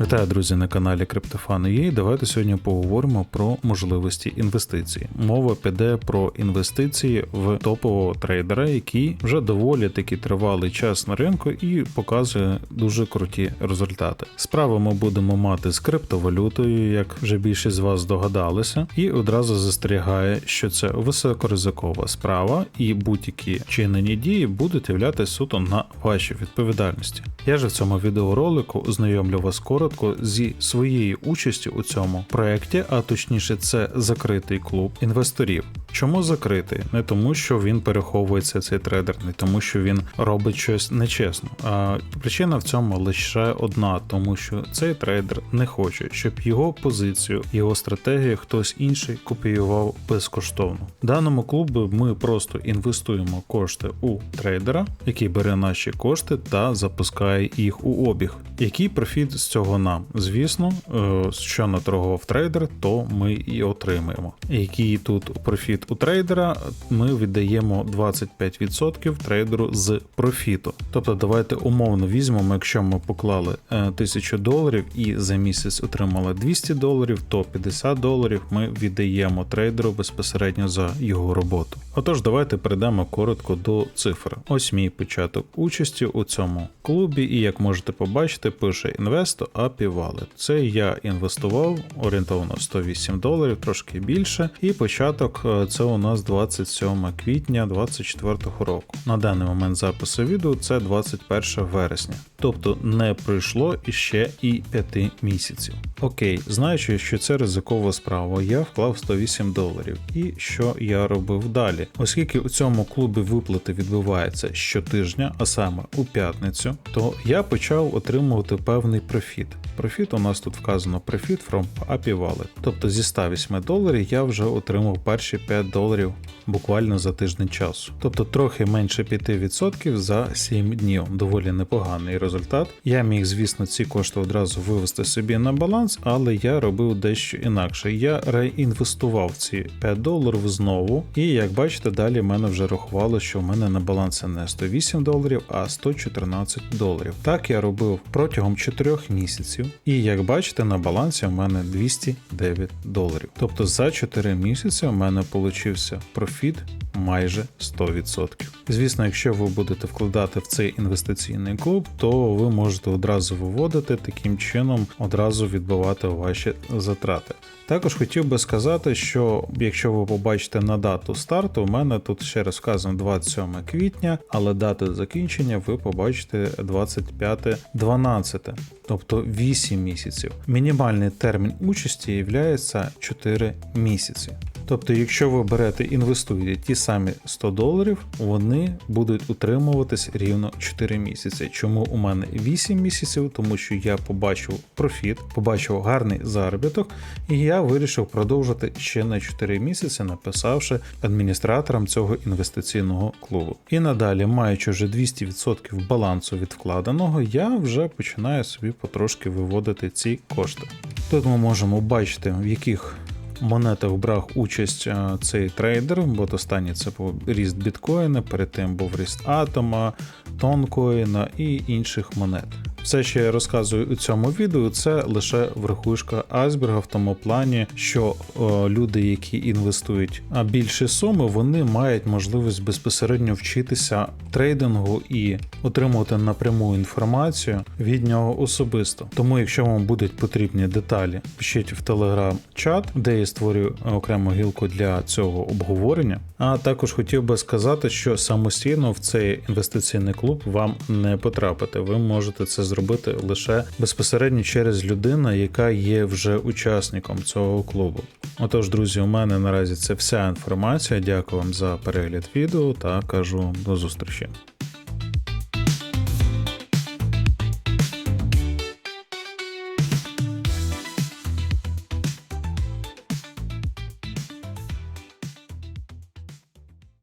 Вітаю, друзі, на каналі CryptoFan.ua. Давайте сьогодні поговоримо про можливості інвестицій. Мова піде про інвестиції в топового трейдера, який вже доволі таки тривалий час на ринку і показує дуже круті результати. Справу ми будемо мати з криптовалютою, як вже більшість з вас здогадалися, і одразу застерігає, що це високоризикова справа, і будь-які чинені дії будуть являтися суто на вашій відповідальності. Я же в цьому відеоролику ознайомлю вас коротко зі своєю участю у цьому проєкті, а точніше, це закритий клуб інвесторів. Чому закритий? Не тому, що він переховується цей трейдер, не тому, що він робить щось нечесно. А причина в цьому лише одна, тому що цей трейдер не хоче, щоб його позицію, його стратегію хтось інший копіював безкоштовно. В даному клубі ми просто інвестуємо кошти у трейдера, який бере наші кошти та запускає їх у обіг. Який профіт з цього нам? Звісно, е, що наторгував трейдер, то ми і отримаємо. Який тут профіт у трейдера? Ми віддаємо 25% трейдеру з профіту. Тобто, давайте умовно візьмемо, якщо ми поклали е, 1000 доларів і за місяць отримали 200 доларів, то 50 доларів ми віддаємо трейдеру безпосередньо за його роботу. Отож, давайте перейдемо коротко до цифр. Ось мій початок участі у цьому клубі, і як можете побачити, пише інвесто API. Це я інвестував орієнтовно 108 доларів, трошки більше. І початок е, це у нас 27 квітня 2024 року. На даний момент запису відео це 21 вересня. Тобто не пройшло іще і 5 місяців. Окей, знаючи, що це ризикова справа, я вклав 108 доларів. І що я робив далі? Оскільки у цьому клубі виплати відбуваються щотижня, а саме у п'ятницю, то я почав отримувати певний профіт. Профіт у нас тут вказано профіт from API Wallet. Тобто зі 108 доларів я вже отримав перші 5 доларів буквально за тиждень часу. Тобто трохи менше 5% за 7 днів. Доволі непоганий результат. Я міг, звісно, ці кошти одразу вивести собі на баланс, але я робив дещо інакше. Я реінвестував ці 5 доларів знову, і як бачите, далі мене вже рахувало, що в мене на балансі не 108 доларів, а 114 доларів. Так я робив протягом 4 місяців, і як бачите, на балансі в мене 209 доларів. Тобто за 4 місяці в мене получився профіт майже 100%. Звісно, якщо ви будете вкладати в цей інвестиційний клуб, то ви можете одразу виводити таким чином, одразу відбивати ваші затрати. Також хотів би сказати, що якщо ви побачите на дату старту, у мене тут ще раз вказано 27 квітня, але дату закінчення ви побачите 25.12, тобто 8 місяців. Мінімальний термін участі є 4 місяці. Тобто, якщо ви берете інвестуєте ті самі 100 доларів, вони будуть утримуватись рівно 4 місяці. Чому у мене 8 місяців? Тому що я побачив профіт, побачив гарний заробіток, і я вирішив продовжити ще на 4 місяці, написавши адміністраторам цього інвестиційного клубу. І надалі, маючи вже 200% балансу від вкладеного, я вже починаю собі потрошки виводити ці кошти. Тут ми можемо бачити, в яких монетах брав участь е, цей трейдер, бо останній це був ріст біткоїна, перед тим був ріст атома, тонкоїна і інших монет. Все, що я розказую у цьому відео, це лише верхушка айсберга в тому плані, що о, люди, які інвестують більші суми, вони мають можливість безпосередньо вчитися трейдингу і отримувати напряму інформацію від нього особисто. Тому, якщо вам будуть потрібні деталі, пишіть в телеграм-чат, де я створюю окрему гілку для цього обговорення. А також хотів би сказати, що самостійно в цей інвестиційний клуб вам не потрапити. Ви можете це зробити лише безпосередньо через людину, яка є вже учасником цього клубу. Отож, друзі, у мене наразі це вся інформація. Дякую вам за перегляд відео та кажу до зустрічі.